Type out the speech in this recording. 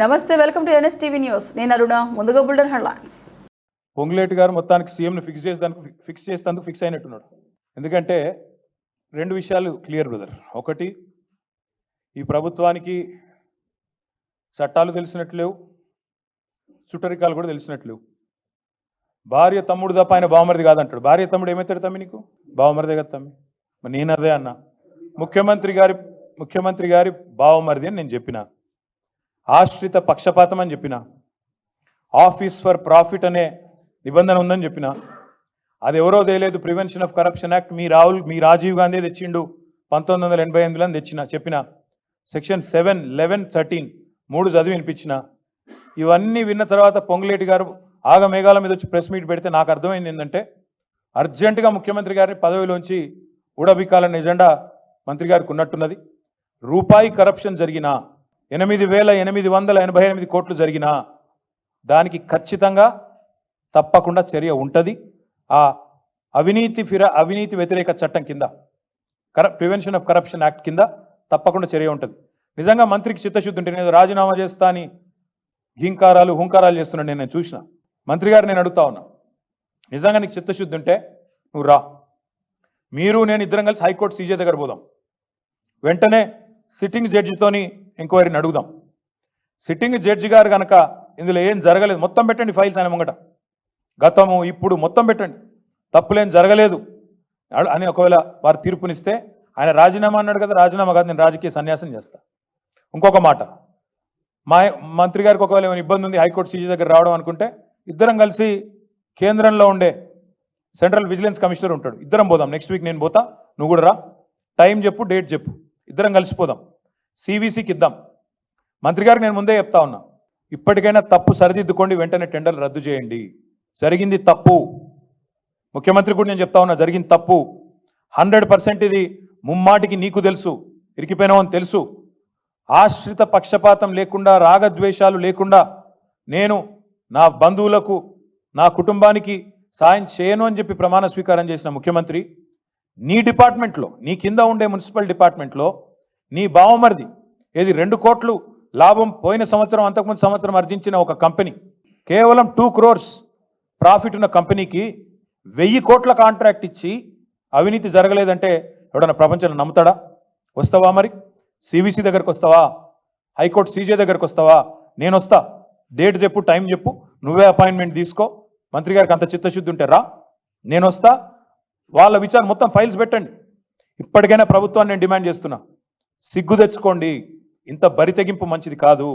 నమస్తే welcome to NS TV news. నేను అరుణ ముందుగా బుల్డర్ హెడ్లైన్స్. పొంగులేటి గారు మొత్తానికి సీఎంని ఫిక్స్ చేసేదానికి ఫిక్స్ చేసేందుకు ఫిక్స్ అయినట్టున్నాడు. ఎందుకంటే రెండు విషయాలు క్లియర్ బ్రదర్ ఒకటి ఈ ప్రభుత్వానికి చట్టాలు తెలిసినట్లు లేవు చుట్టరికాలు కూడా తెలిసినట్లు లేవు. భార్య తమ్ముడు తప్ప ఆయన బావమరిది కాదంటాడు. భార్య తమ్ముడు ఏమవుతాడు తమ్మి నీకు? బావమరిదే కదా తమ్మి. మరి నేను అదే అన్నా. ముఖ్యమంత్రి గారి ముఖ్యమంత్రి గారి బావమరిది అని నేను చెప్పిన. ఆశ్రిత పక్షపాతం అని చెప్పిన. ఆఫీస్ ఫర్ ప్రాఫిట్ అనే నిబంధన ఉందని చెప్పిన. అది ఎవరో తెలియదు ప్రివెన్షన్ ఆఫ్ కరప్షన్ యాక్ట్ మీ రాహుల్ మీ రాజీవ్ గాంధీ తెచ్చిండు పంతొమ్మిది వందల ఎనభై ఎనిమిదిలో తెచ్చిన చెప్పిన. సెక్షన్ సెవెన్ లెవెన్ థర్టీన్ మూడు చదివి వినిపించిన. ఇవన్నీ విన్న తర్వాత పొంగులేటి గారు ఆగ మేఘాల మీద వచ్చి ప్రెస్ మీట్ పెడితే నాకు అర్థమైంది ఏంటంటే అర్జెంటుగా ముఖ్యమంత్రి గారిని పదవిలోంచి ఊడబిక్కాలన్న ఎజెండా మంత్రి గారికి ఉన్నట్టున్నది. రూపాయి కరప్షన్ జరిగినా ఎనిమిది వేల ఎనిమిది వందల ఎనభై ఎనిమిది కోట్లు జరిగినా దానికి ఖచ్చితంగా తప్పకుండా చర్య ఉంటుంది. ఆ అవినీతి ఫిర అవినీతి వ్యతిరేక చట్టం కింద కర ప్రివెన్షన్ ఆఫ్ కరప్షన్ యాక్ట్ కింద తప్పకుండా చర్య ఉంటుంది. నిజంగా మంత్రికి చిత్తశుద్ధి ఉంటే నేను రాజీనామా చేస్తా అని హింకారాలు హుంకారాలు చేస్తున్నాను నేను చూసిన. మంత్రి గారు నేను అడుగుతా ఉన్నా. నిజంగా నీకు చిత్తశుద్ధి ఉంటే నువ్వు రా. మీరు నేను ఇద్దరం కలిసి హైకోర్టు సీజే దగ్గర పోదాం. వెంటనే సిట్టింగ్ జడ్జితోని ఎంక్వైరీని అడుగుదాం. సిట్టింగ్ జడ్జి గారు కనుక ఇందులో ఏం జరగలేదు మొత్తం పెట్టండి ఫైల్స్ ఆయన ముంగట. గతము ఇప్పుడు మొత్తం పెట్టండి. తప్పులేం జరగలేదు. అని ఒకవేళ వారు తీర్పునిస్తే ఆయన రాజీనామా అన్నాడు కదా రాజీనామా కాదు నేను రాజకీయ సన్యాసం చేస్తా. ఇంకొక మాట. మా మంత్రి గారికి ఒకవేళ ఏమైనా ఇబ్బంది ఉంది హైకోర్టు సీజీ దగ్గర రావడం అనుకుంటే ఇద్దరం కలిసి కేంద్రంలో ఉండే సెంట్రల్ విజిలెన్స్ కమిషనర్ ఉంటాడు. ఇద్దరం పోదాం నెక్స్ట్ వీక్ నేను పోతా నువ్వు కూడా రా. టైం చెప్పు డేట్ చెప్పు. ఇద్దరం కలిసిపోదాం సివిసికి ఇద్దాం మంత్రి గారికి నేను ముందే చెప్తా ఉన్నా. ఇప్పటికైనా తప్పు సరిదిద్దుకోండి వెంటనే టెండర్లు రద్దు చేయండి. జరిగింది తప్పు. ముఖ్యమంత్రి కూడా నేను చెప్తా ఉన్నా జరిగింది తప్పు. హండ్రెడ్ పర్సెంట్ ఇది ముమ్మాటికి నీకు తెలుసు ఇరికిపోయినావు అని తెలుసు. ఆశ్రిత పక్షపాతం లేకుండా రాగద్వేషాలు లేకుండా నేను నా బంధువులకు నా కుటుంబానికి సాయం చేయను అని చెప్పి ప్రమాణ స్వీకారం చేసిన ముఖ్యమంత్రి నీ డిపార్ట్మెంట్లో నీ కింద ఉండే మున్సిపల్ డిపార్ట్మెంట్లో నీ బావమరిది ఏది రెండు కోట్లు లాభం పోయిన సంవత్సరం అంతకుముందు సంవత్సరం ఆర్జించిన ఒక కంపెనీ. కేవలం టూ క్రోర్స్ ప్రాఫిట్ ఉన్న కంపెనీకి వెయ్యి కోట్ల కాంట్రాక్ట్ ఇచ్చి అవినీతి జరగలేదంటే ఎవడన్నా ప్రపంచంలో నమ్ముతాడా? వస్తావా మరి? సిబిసి దగ్గరకు వస్తావా? హైకోర్టు సీజే దగ్గరకు వస్తావా? నేను వస్తా. డేట్ చెప్పు టైం చెప్పు. నువ్వే అపాయింట్మెంట్ తీసుకో. మంత్రి గారికి అంత చిత్తశుద్ధి ఉంటే రా. నేను వస్తా. వాళ్ళ విచారం మొత్తం ఫైల్స్ పెట్టండి. ఇప్పటికైనా ప్రభుత్వాన్ని నేను డిమాండ్ చేస్తున్నా. సిగ్గు తెచ్చుకోండి. ఇంత బరి తెగింపు మంచిది కాదు.